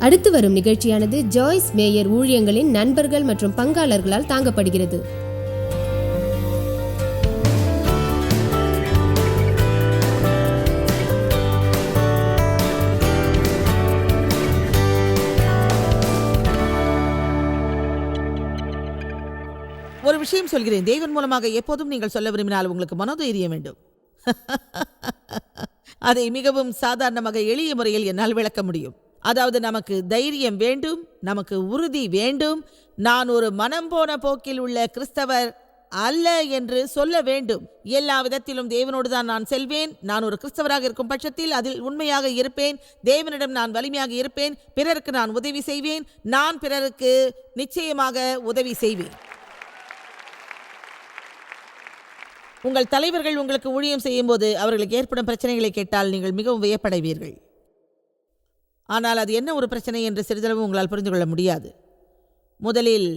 அடுத்து வரும் நிகழ்ச்சியானது ஜாய்ஸ் மேயர் ஊழியங்களின் நண்பர்கள் மற்றும் பங்காளர்களால் தாங்கப்படுகிறது. ஒரு விஷயம் சொல்கிறேன். தேவன் மூலமாக எப்போதும் நீங்கள் சொல்ல விரும்பினால் உங்களுக்கு மனோதைரியம் வேண்டும். அதை மிகவும் சாதாரணமாக எளிய முறையில் என்னால் விளக்க முடியும். அதாவது நமக்கு தைரியம் வேண்டும் நமக்கு உறுதி வேண்டும். நான் ஒரு மனம் போன போக்கில் உள்ள கிறிஸ்தவர் அல்ல என்று சொல்ல வேண்டும். எல்லா விதத்திலும் தேவனோடு தான் நான் செல்வேன். நான் ஒரு கிறிஸ்தவராக இருக்கும் பட்சத்தில் அதில் உண்மையாக இருப்பேன். தேவனிடம் நான் வலிமையாக இருப்பேன். பிறருக்கு நான் உதவி செய்வேன். நான் பிறருக்கு நிச்சயமாக உதவி செய்வேன். உங்கள் தலைவர்கள் உங்களுக்கு ஊழியம் செய்யும்போது அவர்களுக்கு ஏற்படும் பிரச்சனைகளை கேட்டால் நீங்கள் மிகவும் வியப்படைவீர்கள். ஆனால் அது என்ன ஒரு பிரச்சனை என்று சிறிதளவு உங்களால் புரிந்து கொள்ள முடியாது. முதலில்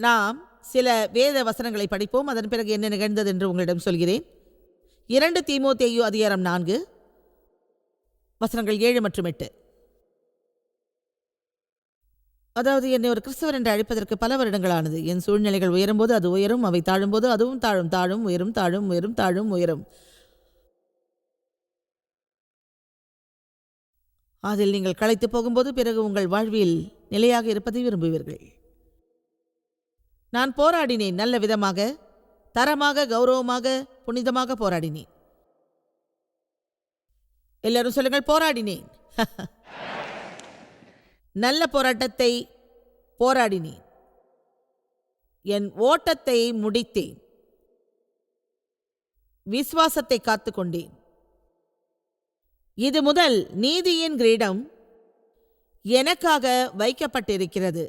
நாம் சில வேத வசனங்களை படிப்போம். அதன் பிறகு என்ன நிகழ்ந்தது என்று உங்களிடம் சொல்கிறேன். இரண்டு தீமோ தேயு அதிகாரம் நான்கு வசனங்கள் ஏழு மற்றும் எட்டு. அதாவது என்னை ஒரு கிறிஸ்தவர் என்று அழைப்பதற்கு பல வருடங்களானது. என் சூழ்நிலைகள் உயரும்போது அது உயரும் அவை தாழும்போது அதுவும் தாழும் தாழும் உயரும் தாழும் உயரும் தாழும் உயரும். அதில் நீங்கள் களைத்து போகும்போது பிறகு உங்கள் வாழ்வில் நிலையாக இருப்பதை விரும்புவீர்கள். நான் போராடினேன் நல்ல விதமாக. தரமாக கௌரவமாக புனிதமாக போராடினேன். எல்லாரும் சொல்லுங்கள் போராடினேன். நல்ல போராட்டத்தை போராடினேன். என் ஓட்டத்தை முடித்தேன். விசுவாசத்தை காத்துக்கொண்டேன் இது முதல் நீதியின் கிரீடம் எனக்காக வைக்கப்பட்டிருக்கிறது.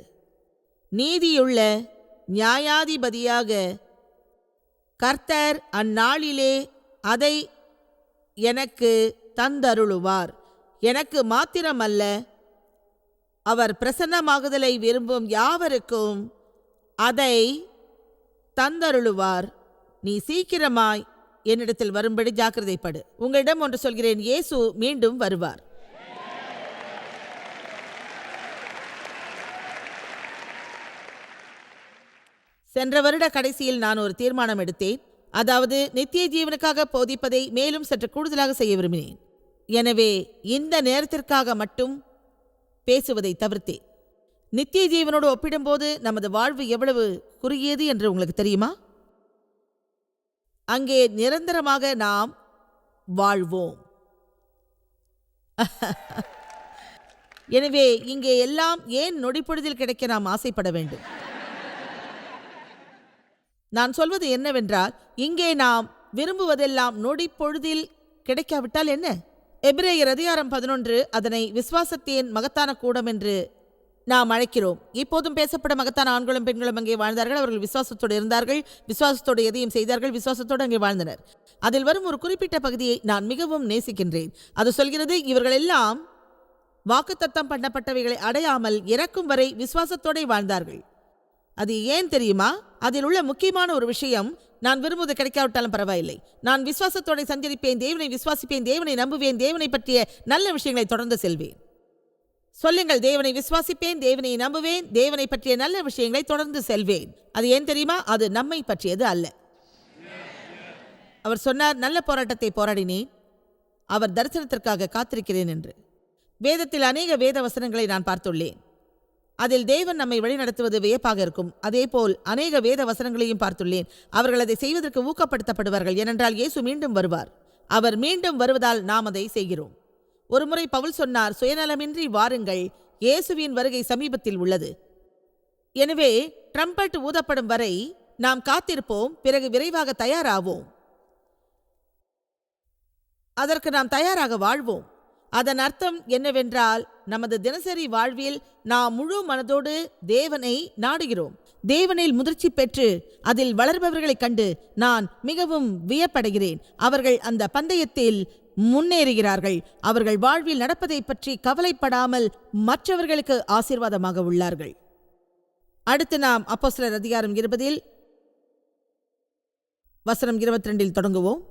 நீதியுள்ள நியாயாதிபதியாக கர்த்தர் அந்நாளிலே அதை எனக்கு தந்தருளுவார். எனக்கு மாத்திரமல்ல அவர் பிரசன்னமாகுதலை விரும்பும் யாவருக்கும் அதை தந்தருளுவார். நீ சீக்கிரமாய் என்னிடத்தில் வரும்படி ஜாக்கிரதைப்படு. உங்களிடம் ஒன்று சொல்கிறேன் இயேசு மீண்டும் வருவார். சென்ற வருட கடைசியில் நான் ஒரு தீர்மானம் எடுத்தேன். அதாவது நித்திய ஜீவனுக்காக போதிப்பதை மேலும் சற்று கூடுதலாக செய்ய விரும்பினேன். எனவே இந்த நேரத்திற்காக மட்டும் பேசுவதை தவிர்த்தேன். நித்திய ஜீவனோடு ஒப்பிடும்போது நமது வாழ்வு எவ்வளவு குறுகியது என்று உங்களுக்கு தெரியுமா? அங்கே நிரந்தரமாக நாம் வாழ்வோம். எனவே இங்கே எல்லாம் ஏன் நொடிப்பொழுதில் கிடைக்க நாம் ஆசைப்பட வேண்டும்? நான் சொல்வது என்னவென்றால் இங்கே நாம் விரும்புவதெல்லாம் நொடிப்பொழுதில் கிடைக்காவிட்டால் என்ன? எபிரேயர் அதிகாரம் பதினொன்று அதனை விசுவாசத்தின் மகத்தான கூடம் என்று நாம் அழைக்கிறோம். இப்போதும் பேசப்பட மகத்தான ஆண்களும் பெண்களும் அங்கே வாழ்ந்தார்கள். அவர்கள் விசுவாசத்தோடு இருந்தார்கள். விசுவாசத்தோடு எதையும் செய்தார்கள். விசுவாசத்தோடு அங்கே வாழ்ந்தனர். அதில் வரும் ஒரு குறிப்பிட்ட பகுதியை நான் மிகவும் நேசிக்கின்றேன். அது சொல்கிறது இவர்கள் எல்லாம் வாக்குத்தத்தம் பண்ணப்பட்டவைகளை அடையாமல் இறக்கும் வரை விசுவாசத்தோடே வாழ்ந்தார்கள். அது ஏன் தெரியுமா? அதில் உள்ள முக்கியமான ஒரு விஷயம் நான் விரும்புவது கிடைக்காவிட்டாலும் பரவாயில்லை. நான் விசுவாசத்தோட சஞ்சரிப்பேன் தேவனை விசுவாசிப்பேன் தேவனை நம்புவேன் தேவனை பற்றிய நல்ல விஷயங்களை தொடர்ந்து செல்வேன். சொல்லுங்கள் தேவனை விசுவாசிப்பேன் தேவனை நம்புவேன் தேவனை பற்றிய நல்ல விஷயங்களை தொடர்ந்து செல்வேன். அது ஏன் தெரியுமா? அது நம்மை பற்றியது அல்ல. அவர் சொன்னார் நல்ல போராட்டத்தை போராடினேன் அவர் தரிசனத்திற்காக காத்திருக்கிறேன் என்று. வேதத்தில் அநேக வேத வசனங்களை நான் பார்த்துள்ளேன். அதில் தேவன் நம்மை வழிநடத்துவது வியப்பாக இருக்கும். அதேபோல் அநேக வேத வசனங்களையும் பார்த்துள்ளேன். அவர்கள் அதை செய்வதற்கு ஊக்கப்படுத்தப்படுவார்கள். ஏனென்றால் இயேசு மீண்டும் வருவார். அவர் மீண்டும் வருவதால் நாம் அதை செய்கிறோம். ஒருமுறை பவுல் சொன்னார் சுயநலமின்றி வாருங்கள் இயேசுவின் வருகை சமீபத்தில் உள்ளது. எனவே ட்ரம்பட் ஊதப்படும் வரை நாம் காத்திருப்போம் பிறகு விரைவாக தயாராவோம். அதற்கு நாம் தயாராக வாழ்வோம். அதன் அர்த்தம் என்னவென்றால் நமது தினசரி வாழ்வில் நாம் முழு மனதோடு தேவனை நாடுகிறோம். தேவனில் முதிர்ச்சி பெற்று அதில் வளர்பவர்களைக் கண்டு நான் மிகவும் வியப்படைகிறேன். அவர்கள் அந்த பந்தயத்தில் முன்னேறுகிறார்கள். அவர்கள் வாழ்வில் நடப்பதைப் பற்றி கவலைப்படாமல் மற்றவர்களுக்கு ஆசீர்வாதமாக உள்ளார்கள். அடுத்து நாம் அப்போஸ்தலர் அதிகாரம் இருபதில் வசனம் இருபத்தி ரெண்டில் தொடங்குவோம்.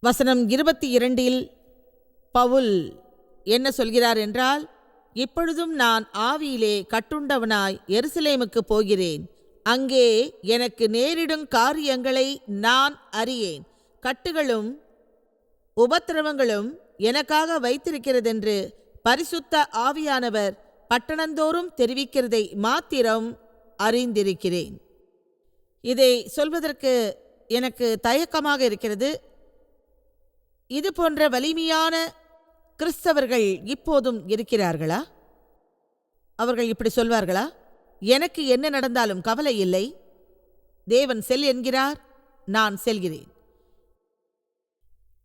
வசனம் இருபத்தி இரண்டில் பவுல் என்ன சொல்கிறார் என்றால் இப்பொழுதும் நான் ஆவியிலே கட்டுண்டவனாய் எருசலேமுக்கு போகிறேன். அங்கே எனக்கு நேரிடும் காரியங்களை நான் அறியேன். கட்டுகளும் உபத்திரவங்களும் எனக்காக வைத்திருக்கிறதென்று பரிசுத்த ஆவியானவர் பட்டணந்தோறும் தெரிவிக்கிறதை மாத்திரம் அறிந்திருக்கிறேன். இதை சொல்வதற்கு எனக்கு தயக்கமாக இருக்கிறது. இது போன்ற வலிமையான கிறிஸ்தவர்கள் இப்போதும் இருக்கிறார்களா? அவர்கள் இப்படி சொல்வார்களா? எனக்கு என்ன நடந்தாலும் கவலை இல்லை. தேவன் செல் என்கிறார் நான் செல்கிறேன்.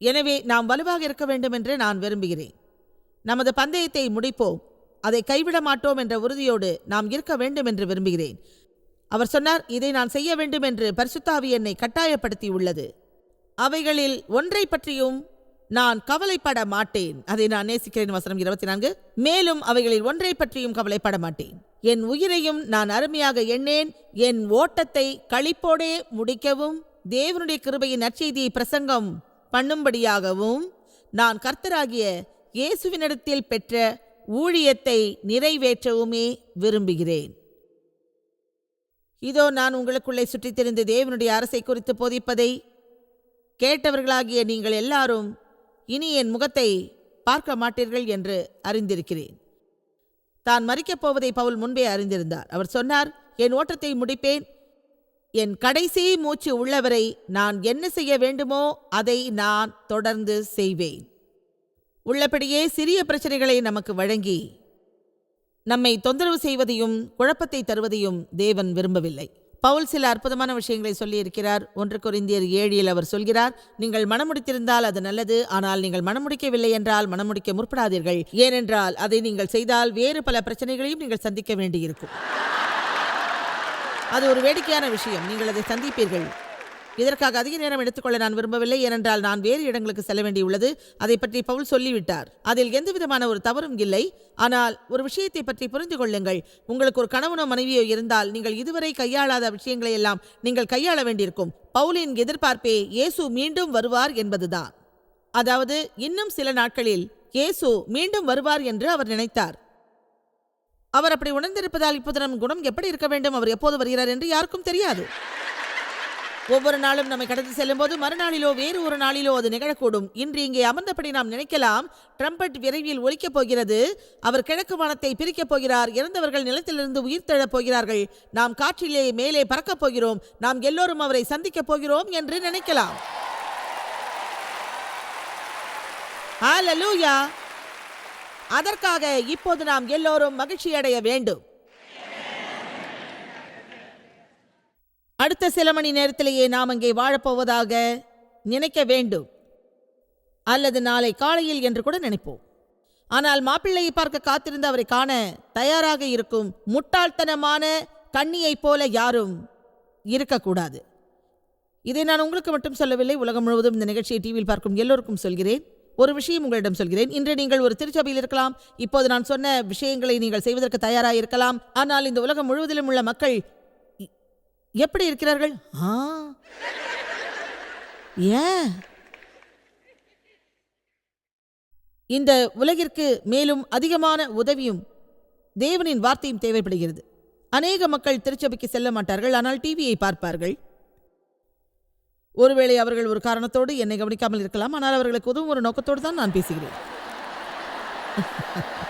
எனவே நாம் வலுவாக இருக்க வேண்டும் என்று நான் விரும்புகிறேன். நமது பந்தயத்தை முடிப்போம். அதை கைவிட மாட்டோம் என்ற உறுதியோடு நாம் இருக்க வேண்டும் என்று விரும்புகிறேன். அவர் சொன்னார் இதை நான் செய்ய வேண்டும் என்று பரிசுத்தாவி என்னை கட்டாயப்படுத்தி உள்ளது அவைகளில் ஒன்றை பற்றியும் நான் கவலைப்பட மாட்டேன். அதை நான் நேசிக்கிறேன் வசனம் இருபத்தி நான்கு மேலும் அவைகளில் ஒன்றை பற்றியும் கவலைப்பட மாட்டேன். என் உயிரையும் நான் அருமையாக எண்ணேன். என் ஓட்டத்தை களிப்போடே முடிக்கவும் தேவனுடைய கிருபையின் நற்செய்தியை பிரசங்கம் பண்ணும்படியாகவும் நான் கர்த்தராகிய இயேசுவினிடத்தில் பெற்ற ஊழியத்தை நிறைவேற்றவுமே விரும்புகிறேன். இதோ நான் உங்களுக்குள்ளே சுற்றித் திரிந்து தேவனுடைய அரசை குறித்து போதிப்பதை கேட்டவர்களாகிய நீங்கள் எல்லாரும் இனி என் முகத்தை பார்க்க மாட்டீர்கள் என்று அறிந்திருக்கிறேன். தான் மறிக்கப் போவதை பவுல் முன்பே அறிந்திருந்தார். அவர் சொன்னார் என் ஓட்டத்தை முடிப்பேன் என் கடைசி மூச்சு உள்ளவரை நான் என்ன செய்ய வேண்டுமோ அதை நான் தொடர்ந்து செய்வேன். உள்ளபடியே சிறிய பிரச்சனைகளை நமக்கு வழங்கி நம்மை தொந்தரவு செய்வதையும் குழப்பத்தை தருவதையும் தேவன் விரும்பவில்லை. பவுல் சில அற்புதமான விஷயங்களை சொல்லியிருக்கிறார். ஒன்று குறிந்தியர் ஏழில் அவர் சொல்கிறார் நீங்கள் மனமுடித்திருந்தால் அது நல்லது ஆனால் நீங்கள் மனமுடிக்கவில்லை என்றால் மனமுடிக்க முற்படாதீர்கள். ஏனென்றால் அதை நீங்கள் செய்தால் வேறு பல பிரச்சனைகளையும் நீங்கள் சந்திக்க வேண்டியிருக்கும். அது ஒரு வேடிக்கையான விஷயம். நீங்கள் அதை சந்திப்பீர்கள். இதற்காக அதிக நேரம் எடுத்துக்கொள்ள நான் விரும்பவில்லை. ஏனென்றால் நான் வேறு இடங்களுக்கு செல்ல வேண்டியுள்ளது. அதை பற்றி பவுல் சொல்லிவிட்டார். அதில் எந்த விதமான ஒரு தவறும் இல்லை. ஆனால் ஒரு விஷயத்தை பற்றி புரிந்து கொள்ளுங்கள். உங்களுக்கு ஒரு கணவனோ மனைவியோ இருந்தால் நீங்கள் இதுவரை கையாளாத விஷயங்களை எல்லாம் நீங்கள் கையாள வேண்டியிருக்கும். பவுலின் எதிர்பார்ப்பே இயேசு மீண்டும் வருவார் என்பதுதான். அதாவது இன்னும் சில நாட்களில் இயேசு மீண்டும் வருவார் என்று அவர் நினைத்தார். அவர் அப்படி உணர்ந்திருப்பதால் இப்போது நம் குணம் எப்படி இருக்க வேண்டும்? அவர் எப்போது வருகிறார் என்று யாருக்கும் தெரியாது. ஒவ்வொரு நாளும் நம்மை கடந்து செல்லும் போது மறுநாளிலோ வேறு ஒரு நாளிலோ அது நிகழக்கூடும். இன்று இங்கே அமர்ந்தபடி நாம் நினைக்கலாம் ட்ரம்பட் விரைவில் ஒலிக்கப் போகிறது அவர் கிழக்கு வானத்தை பிரிக்கப் போகிறார் இறந்தவர்கள் நிலத்திலிருந்து உயிர் தழப் போகிறார்கள் நாம் காற்றிலே மேலே பறக்கப் போகிறோம் நாம் எல்லோரும் அவரை சந்திக்கப் போகிறோம் என்று நினைக்கலாம். ஹalleluya! அதற்காக இப்போது நாம் எல்லோரும் மகிழ்ச்சி அடைய வேண்டும். அடுத்த சில மணி நேரத்திலேயே நாம் அங்கே வாழப்போவதாக நினைக்க வேண்டும். அல்லது நாளை காலையில் என்று கூட நினைப்போம். ஆனால் மாப்பிள்ளையை பார்க்க காத்திருந்து அவரை காண தயாராக இருக்கும் முட்டாள்தனமான கண்ணியைப் போல யாரும் இருக்கக்கூடாது. இதை நான் உங்களுக்கு மட்டும் சொல்லவில்லை. உலகம் முழுவதும் இந்த நிகழ்ச்சியை டிவியில் பார்க்கும் எல்லோருக்கும் சொல்கிறேன். ஒரு விஷயம் உங்களிடம் சொல்கிறேன். இன்று நீங்கள் ஒரு திருச்சபையில் இருக்கலாம். இப்போது நான் சொன்ன விஷயங்களை நீங்கள் செய்வதற்கு தயாராக இருக்கலாம். ஆனால் இந்த உலகம் முழுவதிலும் உள்ள மக்கள் இ- எப்படி இருக்கிறார்கள்? ஆ. ஏன்? இந்த உலகிற்கு மேலும் அதிகமான உதவியும் தேவனின் வார்த்தையும் தேவைப்படுகிறது. அநேக மக்கள் திருச்சபைக்கு செல்ல மாட்டார்கள். ஆனால் டிவியை பார்ப்பார்கள். ஒருவேளை அவர்கள் ஒரு காரணத்தோடு என்னை கவனிக்காமல் இருக்கலாம். ஆனால் அவர்களுக்கு உதவும் ஒரு நோக்கத்தோடு தான் நான் பேசுகிறேன்.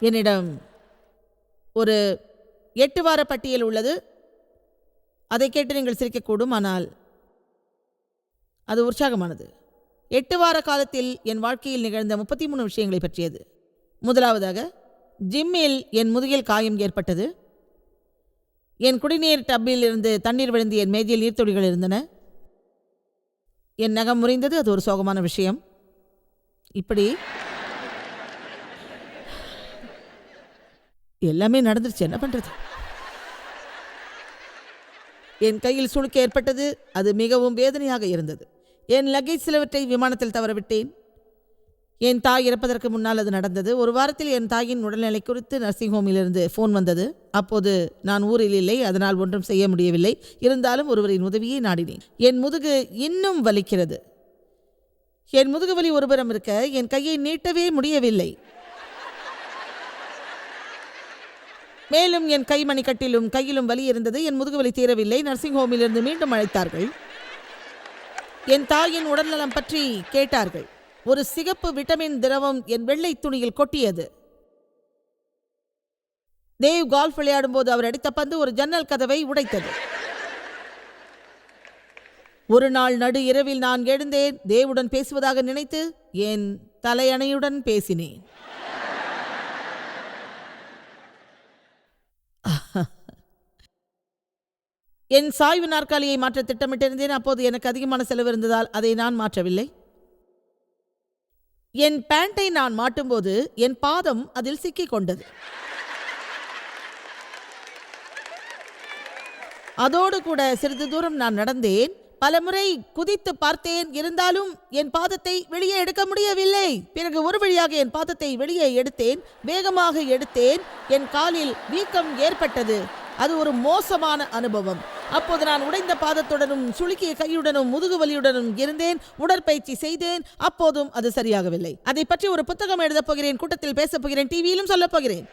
என்னிடம் ஒரு எட்டு வார பட்டியல் உள்ளது. அதை கேட்டு நீங்கள் சிரிக்கக்கூடும். ஆனால் அது உற்சாகமானது. எட்டு வார காலத்தில் என் வாழ்க்கையில் நிகழ்ந்த முப்பத்தி மூணு விஷயங்களை பற்றியது. முதலாவதாக ஜிம்மில் என் முதுகில் காயம் ஏற்பட்டது. என் குடிநீர் டப்பில் இருந்து தண்ணீர் விழுந்து என் மேஜையில் நீர்த்துளிகள் இருந்தன. என் நகம் முறிந்தது அது ஒரு சோகமான விஷயம். இப்படி எல்லாமே நடந்துருச்சு. என்ன பண்ணுறது என் கையில் சுளுக்கு ஏற்பட்டது அது மிகவும் வேதனையாக இருந்தது. என் லக்கேஜ் சிலவற்றை விமானத்தில் தவறவிட்டேன். என் தாய் இறப்பதற்கு முன்னால் அது நடந்தது. ஒரு வாரத்தில் என் தாயின் உடல்நிலை குறித்து நர்சிங் ஹோமிலிருந்து ஃபோன் வந்தது. அப்போது நான் ஊரில் இல்லை. அதனால் ஒன்றும் செய்ய முடியவில்லை. இருந்தாலும் ஒருவரின் உதவியை நாடினேன். என் முதுகு இன்னும் வலிக்கிறது. என் முதுகு வலி ஒருபுறம் இருக்க என் கையை நீட்டவே முடியவில்லை. மேலும் என் கை மணிக்கட்டிலும் கையிலும் வலி இருந்தது. என் முதுகு வலி தீரவில்லை. நர்சிங் ஹோமிலிருந்து மீண்டும் அழைத்தார்கள். என் தாயின் உடல்நலம் பற்றி கேட்டார்கள். ஒரு சிகப்பு விட்டமின் திரவம் என் வெள்ளை துணியில் கொட்டியது. தேவ் கால்ஃப் விளையாடும்போது அவர் அடித்த பந்து ஒரு ஜன்னல் கதவை உடைத்தது. ஒரு நாள் நடு இரவில் நான் எழுந்தேன். தேவுடன் பேசுவதாக நினைத்து என் தலையணையுடன் பேசினேன். என் சாய்வு நாற்காலியை மாற்ற திட்டமிட்டிருந்தேன். அப்போது எனக்கு அதிகமான செலவு இருந்ததால் அதை நான் மாற்றவில்லை. என் பேண்டை நான் மாட்டும்போது என் பாதம் அதில் சிக்கிக் கொண்டது அதோடு கூட சிறிது தூரம் நான் நடந்தேன். பலமுறை குதித்து பார்த்தேன். இருந்தாலும் என் பாதத்தை வெளியே எடுக்க முடியவில்லை. பிறகு ஒரு வழியாக என் பாதத்தை வெளியே எடுத்தேன். வேகமாக எடுத்தேன். என் காலில் வீக்கம் ஏற்பட்டது. அது ஒரு மோசமான அனுபவம். அப்போது நான் உடைந்த பாதத்துடனும் சுளுக்கிய கையுடனும் முதுகு வலியுடனும் இருந்தேன். உடற்பயிற்சி செய்தேன். அப்போதும் அது சரியாகவில்லை. அதை பற்றி ஒரு புத்தகம் எழுதப் போகிறேன். கூட்டத்தில் பேசப் போகிறேன். டிவியிலும் சொல்லப் போகிறேன்.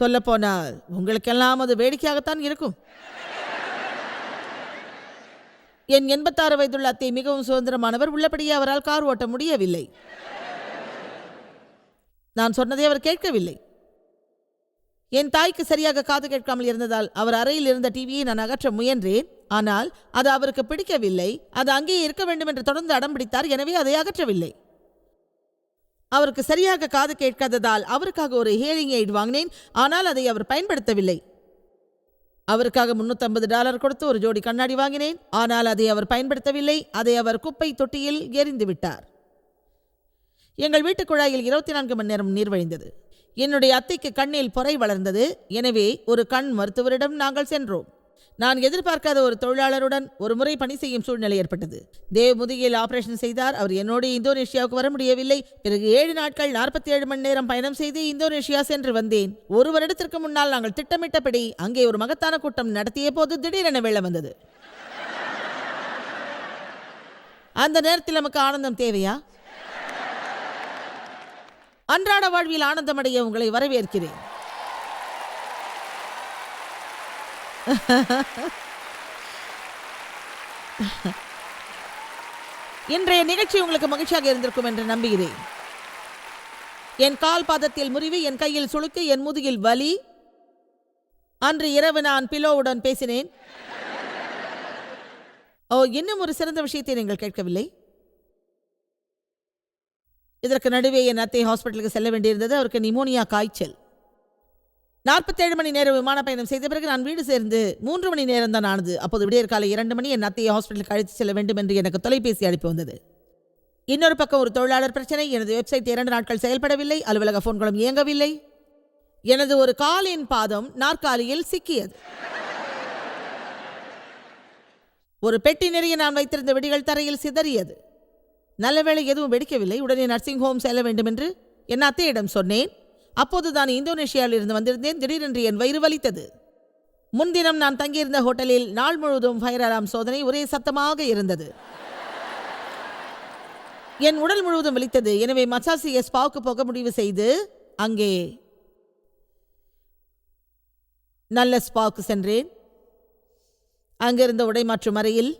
சொல்லப்போனால் உங்களுக்கெல்லாம் அது வேடிக்கையாகத்தான் இருக்கும். என் எண்பத்தாறு வயதுள்ள அத்தை மிகவும் சுதந்திரமானவர். உள்ளபடியே அவரால் கார் ஓட்ட முடியவில்லை. நான் சொன்னதை அவர் கேட்கவில்லை. என் தாய்க்கு சரியாக காது கேட்காமல் இருந்ததால் அவர் அறையில் இருந்த டிவியை நான் அகற்ற முயன்றேன். ஆனால் அது அவருக்கு பிடிக்கவில்லை. அது அங்கேயே இருக்க வேண்டும் என்று தொடர்ந்து அடம் பிடித்தார். எனவே அதை அகற்றவில்லை. அவருக்கு சரியாக காது கேட்காததால் அவருக்காக ஒரு ஹியரிங் எய்ட் வாங்கினேன். ஆனால் அதை அவர் பயன்படுத்தவில்லை. அவருக்காக 350 டாலர் கொடுத்து ஒரு ஜோடி கண்ணாடி வாங்கினேன். ஆனால் அதை அவர் பயன்படுத்தவில்லை. அதை அவர் குப்பை தொட்டியில் எரிந்து விட்டார். எங்கள் வீட்டுக் குழாயில் இருபத்தி நான்கு மணி நேரம் நீர் வழிந்தது. என்னுடைய அத்தைக்கு கண்ணில் பொறை வளர்ந்தது. எனவே ஒரு கண் மருத்துவரிடம் நாங்கள் சென்றோம். நான் எதிர்பார்க்காத ஒரு தொழிலாளருடன் ஒரு முறை பணி செய்யும் சூழ்நிலை ஏற்பட்டது. தேவ் முதுகில் ஆபரேஷன் செய்தார். அவர் என்னோடு இந்தோனேஷியாவுக்கு வர முடியவில்லை. பிறகு ஏழு நாட்கள் நாற்பத்தி ஏழு மணி நேரம் பயணம் செய்து இந்தோனேஷியா சென்று வந்தேன். ஒரு வருடத்திற்கு முன்னால் நாங்கள் திட்டமிட்டபடி அங்கே ஒரு மகத்தான கூட்டம் நடத்திய போது திடீரென வெள்ளம் வந்தது. அந்த நேரத்தில் நமக்கு ஆனந்தம் தேவையா? அன்றாட வாழ்வில் ஆனந்தமடைய உங்களை வரவேற்கிறேன். இன்றைய நிகழ்ச்சி உங்களுக்கு மகிழ்ச்சியாக இருந்திருக்கும் என்று நம்புகிறேன். என் கால் பாதத்தில் முறிவு என் கையில் சுளுக்கு என் முதுகில் வலி. அன்று இரவு நான் பிலோவுடன் பேசினேன். ஓ இன்னும் ஒரு சிறந்த விஷயத்தை நீங்கள் கேட்கவில்லை? இதற்கு நடுவே என் அத்தை ஹாஸ்பிட்டலுக்கு செல்ல வேண்டியிருந்தது. அவருக்கு நிமோனியா காய்ச்சல். நாற்பத்தேழு மணி நேரம் விமான பயணம் செய்த பிறகு நான் வீடு சேர்ந்து மூன்று மணி நேரம் தான் ஆனது. அப்போது விடியற்காலை இரண்டு மணி என் அத்தையை ஹாஸ்பிட்டலுக்கு அழைத்து செல்ல வேண்டும் என்று எனக்கு தொலைபேசி அனுப்பி வந்தது. இன்னொரு பக்கம் ஒரு தொழிலாளர் பிரச்சனை. எனது வெப்சைட் இரண்டு நாட்கள் செயல்படவில்லை. அலுவலக போன்களும் இயங்கவில்லை. எனது ஒரு காலின் பாதம் நாற்காலியில் சிக்கியது. ஒரு பெட்டி நிறைய நான் வைத்திருந்த வெடிகள் தரையில் சிதறியது. நல்லவேளை எதுவும் வெடிக்கவில்லை. உடனே நர்சிங் ஹோம் செல்ல வேண்டும் என்று என் அத்தையிடம் சொன்னேன். அப்போது தான் இந்தோனேஷியாவில் இருந்து வந்திருந்தேன். திடீரென்று என் வயிறு வலித்தது. முன்தினம் நான் தங்கியிருந்த ஹோட்டலில் நாள் முழுவதும் ஃபயர் அலாம் சோதனை ஒரே சத்தமாக இருந்தது. என் உடல் முழுவதும் வலித்தது. எனவே மசாசி ஸ்பாவுக்கு போக முடிவு செய்து அங்கே நல்ல ஸ்பாவுக்கு சென்றேன். அங்கிருந்த உடை மாற்றும் அறையில்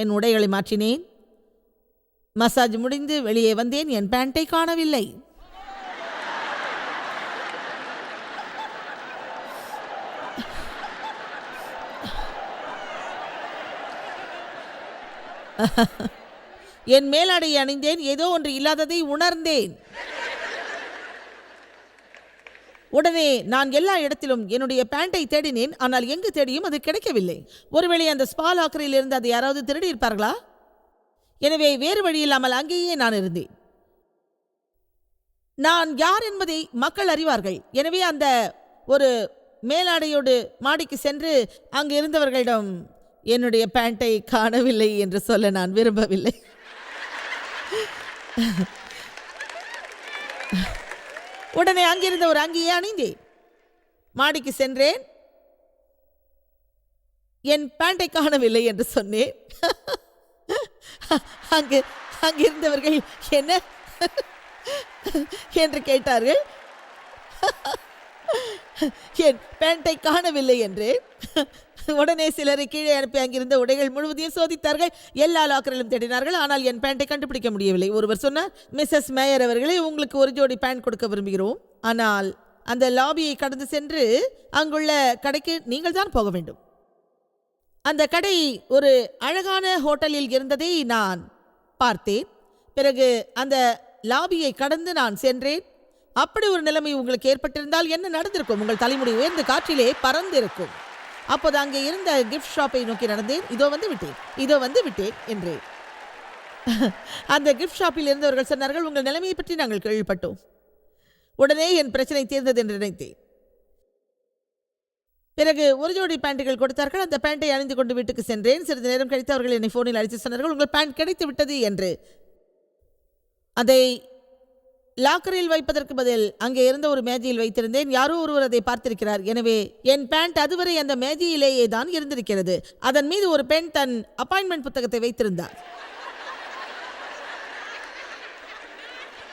என் உடைகளை மாற்றினேன். மசாஜ் முடிந்து வெளியே வந்தேன். என் பேண்டை காணவில்லை. என் மேலாடையை அணிந்தேன். ஏதோ ஒன்று இல்லாததை உணர்ந்தேன். உடனே நான் எல்லா இடத்திலும் என்னுடைய பேண்டை தேடினேன். ஆனால் எங்கு தேடியும் அது கிடைக்கவில்லை. ஒருவேளை அந்த ஸ்பா லாக்கரில் இருந்து அதை யாராவது திருடி இருப்பார்களா எனவே வேறு வழி இல்லாமல் அங்கேயே நான் இருந்தேன். நான் யார் என்பதை மக்கள் அறிவார்கள். எனவே அந்த ஒரு மேலாடையோடு மாடிக்கு சென்று அங்கு இருந்தவர்களிடம் என்னுடைய பேண்டை காணவில்லை என்று சொல்ல நான் விரும்பவில்லை. உடனே அங்கிருந்த ஒரு அங்கியை அணிந்தேன். மாடிக்கு சென்றேன். என் பேண்டை காணவில்லை என்று சொன்னேன். அங்கு அங்கிருந்தவர்கள் என்ன என்று கேட்டார்கள். என் பேண்டை காணவில்லை என்று. உடனே சிலரை கீழே அனுப்பி அங்கிருந்த உடைகள் முழுவதையும் சோதித்தார்கள். எல்லா லாக்கரிலும் தேடினார்கள். ஆனால் என் பேண்டை கண்டுபிடிக்க முடியவில்லை. ஒருவர் சொன்னார் மிஸ்ஸஸ் மேயர் அவர்களே உங்களுக்கு ஒரு ஜோடி பேண்ட் கொடுக்க விரும்புகிறோம். ஆனால் அந்த லாபியை கடந்து சென்று அங்குள்ள கடைக்கு நீங்கள் தான் போக வேண்டும். அந்த கடை ஒரு அழகான ஹோட்டலில் இருந்ததை நான் பார்த்தேன். பிறகு அந்த லாபியை கடந்து நான் சென்றேன். அப்படி ஒரு நிலைமை உங்களுக்கு ஏற்பட்டிருந்தால் என்ன நடந்திருக்கும்? உங்கள் தலைமுடி உயர்ந்த காற்றிலே பறந்திருக்கும். அப்போது அங்கே இருந்த கிஃப்ட் ஷாப்பை நோக்கி நடந்தேன். இதோ வந்து விட்டேன். இதோ வந்து விட்டேன் என்றேன். அந்த கிஃப்ட் ஷாப்பில் இருந்தவர்கள் சொன்னார்கள் உங்கள் நிலைமையை பற்றி நாங்கள் கேள்விப்பட்டோம். உடனே என் பிரச்சனை தீர்ந்தது என்று நினைத்தேன். பிறகு ஒரு ஜோடி பேண்ட்டுகள் கொடுத்தார்கள். அந்த பேண்ட்டை அணிந்து கொண்டு வீட்டுக்கு சென்றேன். சிறிது நேரம் கழித்து அவர்கள் என்னை ஃபோனில் அழைத்து சொன்னார்கள் உங்கள் பேண்ட் கிடைத்து விட்டது என்று. அதை லாக்கரில் வைப்பதற்கு பதில் அங்கே இருந்த ஒரு மேஜையில் வைத்திருந்தேன். யாரோ ஒருவர் அதை பார்த்திருக்கிறார். எனவே என் பேண்ட் அதுவரை அந்த மேஜையிலேயே தான் இருந்திருக்கிறது. அதன் மீது ஒரு பெண் தன் அப்பாயின்மெண்ட் புத்தகத்தை வைத்திருந்தார்.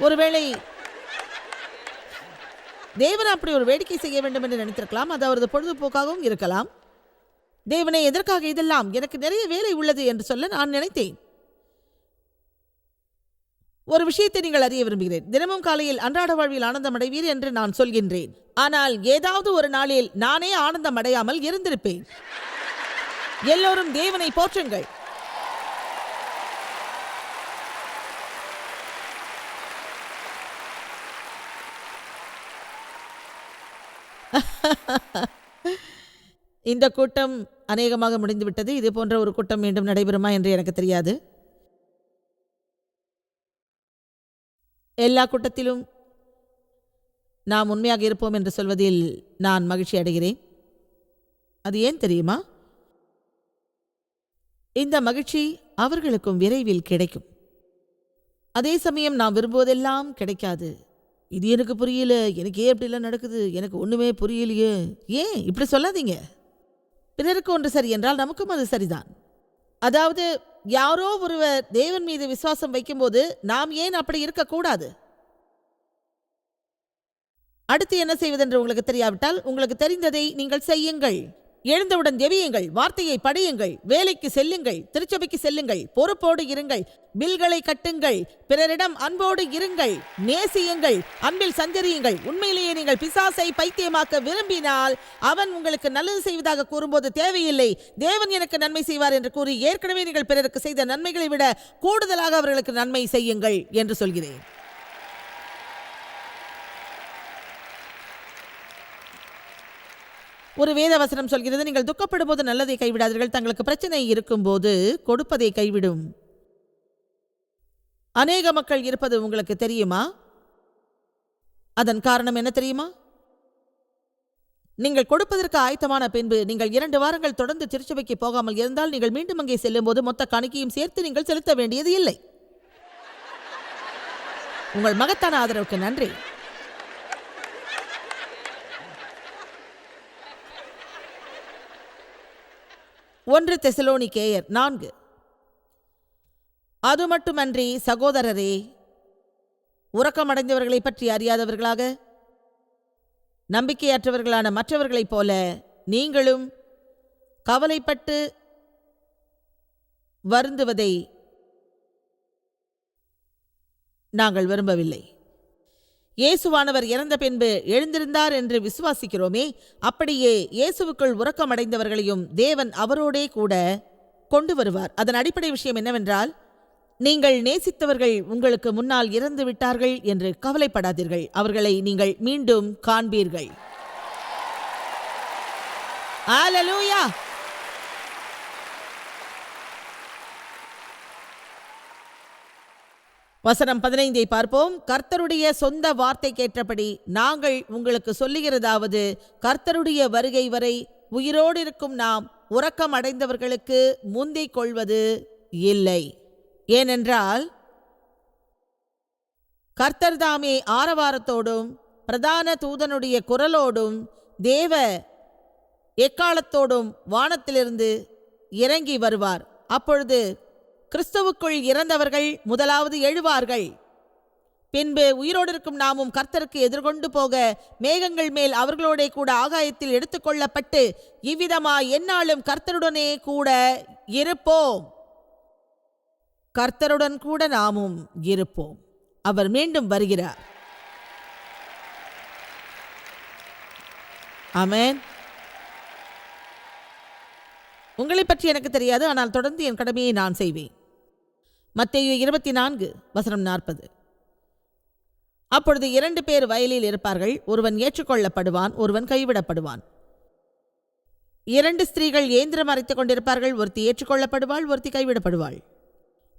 ஒருவேளை தேவன் அப்படி ஒரு வேடிக்கை செய்ய வேண்டும் என்று நினைத்திருக்கலாம். அது அவரது பொழுதுபோக்காகவும் இருக்கலாம். தேவனை எதற்காக இதெல்லாம்? எனக்கு நிறைய வேலை உள்ளது என்று சொல்ல நான் நினைத்தேன். ஒரு விஷயத்தை நீங்கள் அறிய விரும்புகிறேன். தினமும் காலையில் அன்றாட வாழ்வில் ஆனந்தம் அடைவீர் என்று நான் சொல்கின்றேன். ஆனால் ஏதாவது ஒரு நாளில் நானே ஆனந்தம் அடையாமல் இருந்திருப்பேன். எல்லோரும் தேவனை போற்றுங்கள். இந்த கூட்டம் அநேகமாக முடிந்துவிட்டது. இது போன்ற ஒரு கூட்டம் மீண்டும் நடைபெறுமா என்று எனக்கு தெரியாது. எல்லா கூட்டத்திலும் நாம் உண்மையாக இருப்போம் என்று சொல்வதில் நான் மகிழ்ச்சி அடைகிறேன். அது ஏன் தெரியுமா? இந்த மகிழ்ச்சி அவர்களுக்கும் விரைவில் கிடைக்கும். அதே சமயம் நாம் விரும்புவதெல்லாம் கிடைக்காது. இது எனக்கு புரியல. எனக்கு ஏன் இப்படிலாம் நடக்குது. எனக்கு ஒன்றுமே புரியலையே. ஏன்? இப்படி சொல்லாதீங்க. பிறருக்கு ஒன்று சரி என்றால் நமக்கும் அது சரிதான். அதாவது யாரோ ஒருவர் தேவன் மீது விசுவாசம் வைக்கும்போது நாம் ஏன் அப்படி இருக்கக்கூடாது? அடுத்து என்ன செய்வதென்று உங்களுக்கு தெரியாவிட்டால் உங்களுக்கு தெரிந்ததை நீங்கள் செய்யுங்கள். எழுந்தவுடன் ஜெபியுங்கள் வார்த்தையை படியுங்கள் வேலைக்கு செல்லுங்கள் திருச்சபைக்கு செல்லுங்கள் பொறுப்போடு இருங்கள் பில்களை கட்டுங்கள் பிறரிடம் அன்போடு இருங்கள் நேசியுங்கள் அன்பில் சஞ்சரியுங்கள். உண்மையிலேயே நீங்கள் பிசாசை பைத்தியமாக்க விரும்பினால் அவன் உங்களுக்கு நல்லது செய்வதாக கூறும்போது தேவையில்லை. தேவன் எனக்கு நன்மை செய்வார் என்று கூறி ஏற்கனவே நீங்கள் பிறருக்கு செய்த நன்மைகளை விட கூடுதலாக அவர்களுக்கு நன்மை செய்யுங்கள் என்று சொல்கிறேன். ஒரு வேதவசனம் சொல்கிறது நீங்கள் துக்கப்படும் போது நல்லதை கைவிடாதீர்கள் தங்களுக்கு பிரச்சனை இருக்கும்போது கொடுப்பதை கைவிடும். அநேக மக்கள் இருப்பது உங்களுக்கு தெரியுமா? அதன் காரணம் என்ன தெரியுமா? நீங்கள் கொடுப்பதற்கு ஆயத்தமான பின்பு நீங்கள் இரண்டு வாரங்கள் தொடர்ந்து திருச்சபைக்கு போகாமல் இருந்தால் நீங்கள் மீண்டும் அங்கே செல்லும்போது மொத்த கணக்கையும் சேர்த்து நீங்கள் செலுத்த வேண்டியது இல்லை. உங்கள் மகத்தான ஆதரவுக்கு நன்றி. ஒன்று தெசலோனிக்கேயர் நான்கு. அது மட்டுமன்றி சகோதரரே உறக்கமடைந்தவர்களைப் பற்றி அறியாதவர்களாக நம்பிக்கையற்றவர்களான மற்றவர்களைப் போல நீங்களும் கவலைப்பட்டு வருந்துவதை நாங்கள் விரும்பவில்லை. இயேசுவானவர் இறந்த பின்பு எழுந்திருந்தார் என்று விசுவாசிக்கிறோமே அப்படியே இயேசுவுக்குள் உறக்கமடைந்தவர்களையும் தேவன் அவரோடே கூட கொண்டு வருவார். அதன் அடிப்படை விஷயம் என்னவென்றால் நீங்கள் நேசித்தவர்கள் உங்களுக்கு முன்னால் இறந்து விட்டார்கள் என்று கவலைப்படாதீர்கள். அவர்களை நீங்கள் மீண்டும் காண்பீர்கள். ஆலலூயா வசனம் பதினைந்தை பார்ப்போம். கர்த்தருடைய சொந்த வார்த்தை கேட்டபடி நாங்கள் உங்களுக்கு சொல்லுகிறதாவது கர்த்தருடைய வருகை வரை உயிரோடு இருக்கும் நாம் உறக்கம் அடைந்தவர்களுக்கு முந்திக் கொள்வது இல்லை. ஏனென்றால் கர்த்தர்தாமே ஆரவாரத்தோடும் பிரதான தூதனுடைய குரலோடும் தேவ எக்காலத்தோடும் வானத்திலிருந்து இறங்கி வருவார். அப்பொழுது கிறிஸ்துவுக்குள் இறந்தவர்கள் முதலாவது எழுவார்கள். பின்பு உயிரோடு இருக்கும் நாமும் கர்த்தருக்கு எதிர்கொண்டு போக மேகங்கள் மேல் அவர்களோட கூட ஆகாயத்தில் எடுத்துக்கொள்ளப்பட்டு இவ்விதமாய் எந்நாளும் கர்த்தருடனே கூட இருப்போம். கர்த்தருடன் கூட நாமும் இருப்போம். அவர் மீண்டும் வருகிறார். ஆமேன். உங்களை பற்றி எனக்கு தெரியாது ஆனால் தொடர்ந்து என் கடமையை நான் செய்வேன். மத்தேயு இருபத்தி நான்கு வசனம் நாற்பது. அப்பொழுது இரண்டு பேர் வயலில் இருப்பார்கள். ஒருவன் ஏற்றுக்கொள்ளப்படுவான் ஒருவன் கைவிடப்படுவான். இரண்டு ஸ்திரீகள் இயந்திரம் அரைத்துக் கொண்டிருப்பார்கள். ஒருத்தி ஏற்றுக்கொள்ளப்படுவாள் ஒருத்தி கைவிடப்படுவாள்.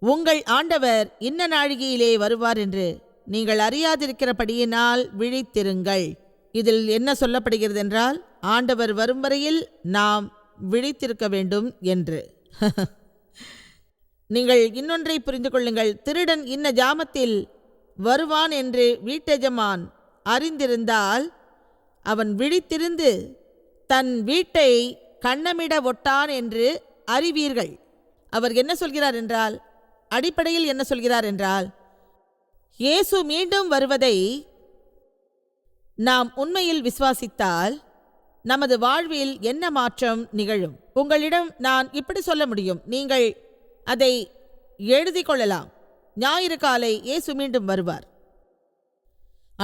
உங்கள் ஆண்டவர் இன்ன நாழிகையிலே வருவார் என்று நீங்கள் அறியாதிருக்கிறபடியினால் விழித்திருங்கள். இதில் என்ன சொல்லப்படுகிறது என்றால் ஆண்டவர் வரும் வரையில் நாம் விழித்திருக்க வேண்டும் என்று. நீங்கள் இன்னொன்றை புரிந்து கொள்ளுங்கள் திருடன் இன்ன ஜாமத்தில் வருவான் என்று வீட்டெஜமான் அறிந்திருந்தால் அவன் விழித்திருந்து தன் வீட்டை கண்ணமிட ஒட்டான் என்று அறிவீர்கள். அவர் என்ன சொல்கிறார் என்றால் அடிப்படையில் என்ன சொல்கிறார் என்றால் இயேசு மீண்டும் வருவதை நாம் உண்மையில் விசுவாசித்தால் நமது வாழ்வில் என்ன மாற்றம் நிகழும்? உங்களிடம் நான் இப்படி சொல்ல முடியும். நீங்கள் அதை எழுதி கொள்ளலாம். ஞாயிறு காலை இயேசு மீண்டும் வருவார்.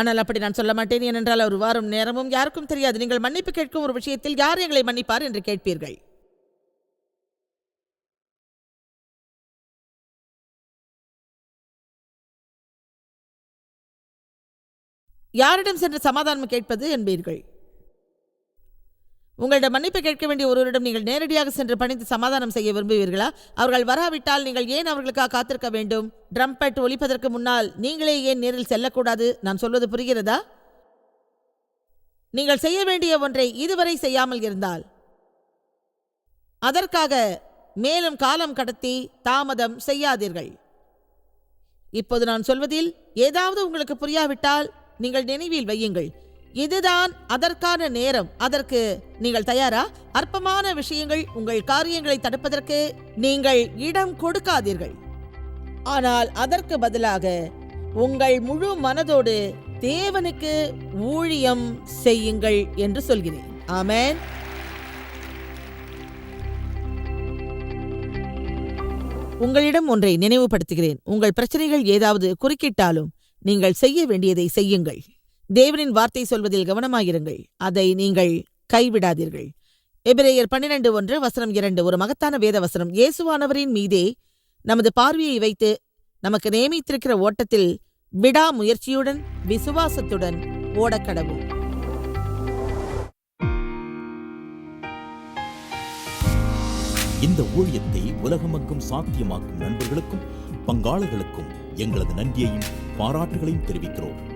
ஆனால் அப்படி நான் சொல்ல மாட்டேன். ஏனென்றால் அவர் வாரம் நேரமும் யாருக்கும் தெரியாது. நீங்கள் மன்னிப்பு கேட்கும் ஒரு விஷயத்தில் யார் எங்களை மன்னிப்பார் என்று கேட்பீர்கள். யாரிடம் சென்று சமாதானம் கேட்பது என்பீர்கள். உங்களிடம் மன்னிப்பு கேட்க வேண்டிய ஒருவரிடம் நீங்கள் நேரடியாக சென்று பணிந்து சமாதானம் செய்ய விரும்புவீர்களா? அவர்கள் வராவிட்டால் நீங்கள் ஏன் அவர்களுக்காக காத்திருக்க வேண்டும்? ட்ரம்பெட் ஒழிப்பதற்கு முன்னால் நீங்களே ஏன் நேரில் செல்லக்கூடாது? நான் சொல்வது புரிகிறதா? நீங்கள் செய்ய வேண்டிய ஒன்றை இதுவரை செய்யாமல் இருந்தால். அதற்காக மேலும் காலம் கடத்தி தாமதம் செய்யாதீர்கள். இப்போது நான் சொல்வதில் ஏதாவது உங்களுக்கு புரியாவிட்டால் நீங்கள் நினைவில் வையுங்கள். இதுதான் அதற்கான நேரம். அதற்கு நீங்கள் தயாரா? அற்பமான விஷயங்கள் உங்கள் காரியங்களை தடுப்பதற்கு நீங்கள் இடம் கொடுக்காதீர்கள். ஆனால் அதற்கு பதிலாக உங்கள் முழு மனதோடு தேவனுக்கு ஊழியம் செய்யுங்கள் என்று சொல்கிறேன். ஆமேன். உங்களிடம் ஒன்றை நினைவுபடுத்துகிறேன். உங்கள் பிரச்சனைகள் ஏதாவது குறுக்கிட்டாலும் நீங்கள் செய்ய வேண்டியதை செய்யுங்கள். தேவனின் வார்த்தை சொல்வதில் கவனமாயிருங்கள். அதை நீங்கள் கைவிடாதீர்கள். எபிரேயர் பன்னிரண்டு ஒன்று வசனம் இரண்டு. ஒரு மகத்தான வேத வசனம் இயேசுவானவரின் மீதே நமது பார்வையை வைத்து நமக்கு நியமித்திருக்கிற ஓட்டத்தில் விடாமுயற்சியுடன் விசுவாசத்துடன் ஓடக்கடவும். இந்த ஊழியத்தை உலகமக்கும் சாத்தியமாக்கும் நண்பர்களுக்கும் பங்காளர்களுக்கும் எங்களது நன்றியையும் பாராட்டுகளையும் தெரிவிக்கிறோம்.